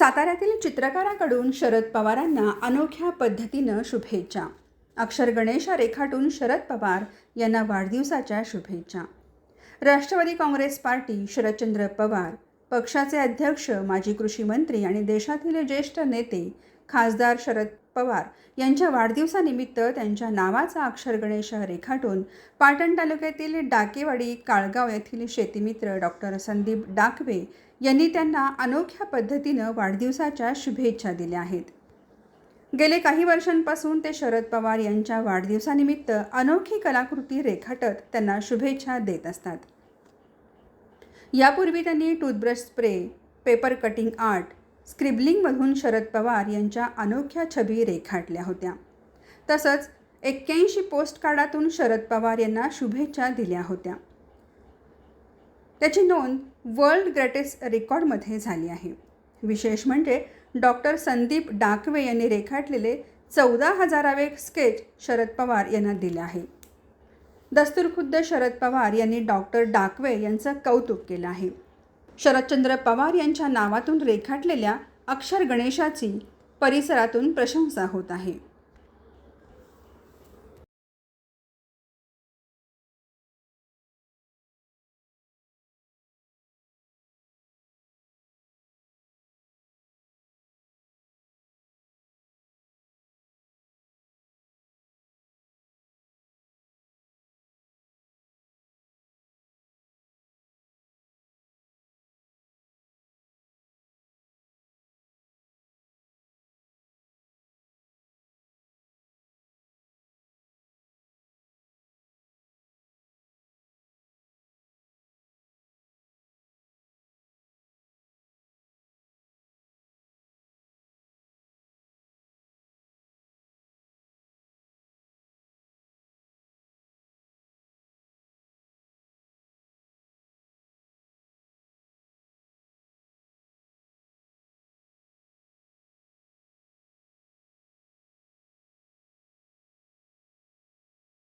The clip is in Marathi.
साताऱ्यातील चित्रकाराकडून शरद पवारांना अनोख्या पद्धतीनं शुभेच्छा. अक्षर गणेशा रेखाटून शरद पवार यांना वाढदिवसाच्या शुभेच्छा. राष्ट्रवादी काँग्रेस पार्टी शरदचंद्र पवार पक्षाचे अध्यक्ष माजी कृषी मंत्री आणि देशातील ज्येष्ठ नेते खासदार शरद पवार यांच्या वाढदिवसानिमित्त त्यांच्या नावाचा अक्षर गणेश रेखाटून पाटण तालुक्यातील डाकेवाडी काळगाव येथील शेतीमित्र डॉक्टर संदीप डाकवे यांनी त्यांना अनोख्या पद्धतीनं वाढदिवसाच्या शुभेच्छा दिल्या आहेत. गेले काही वर्षांपासून ते शरद पवार यांच्या वाढदिवसानिमित्त अनोखी कलाकृती रेखाटत त्यांना शुभेच्छा देत असतात. यापूर्वी त्यांनी toothbrush spray paper cutting art स्क्रिबलिंगमधून Sharad Pawar यांच्या अनोख्या छबी रेखाटल्या होत्या. तसंच एक्क्याऐंशी पोस्टकार्डातून शरद पवार यांना शुभेच्छा दिल्या होत्या. त्याची नोंद वर्ल्ड ग्रेटेस्ट रेकॉर्डमध्ये झाली आहे. विशेष म्हणजे डॉक्टर संदीप डाकवे यांनी रेखाटलेले चौदा हजारावे स्केच शरद पवार यांना दिले आहे. दस्तूरखुद्द शरद पवार यांनी डॉक्टर डाकवे यांचं कौतुक केलं आहे. शरदचंद्र पवार यांच्या नावातून रेखाटलेल्या अक्षर गणेशाची परिसरातून प्रशंसा होत आहे.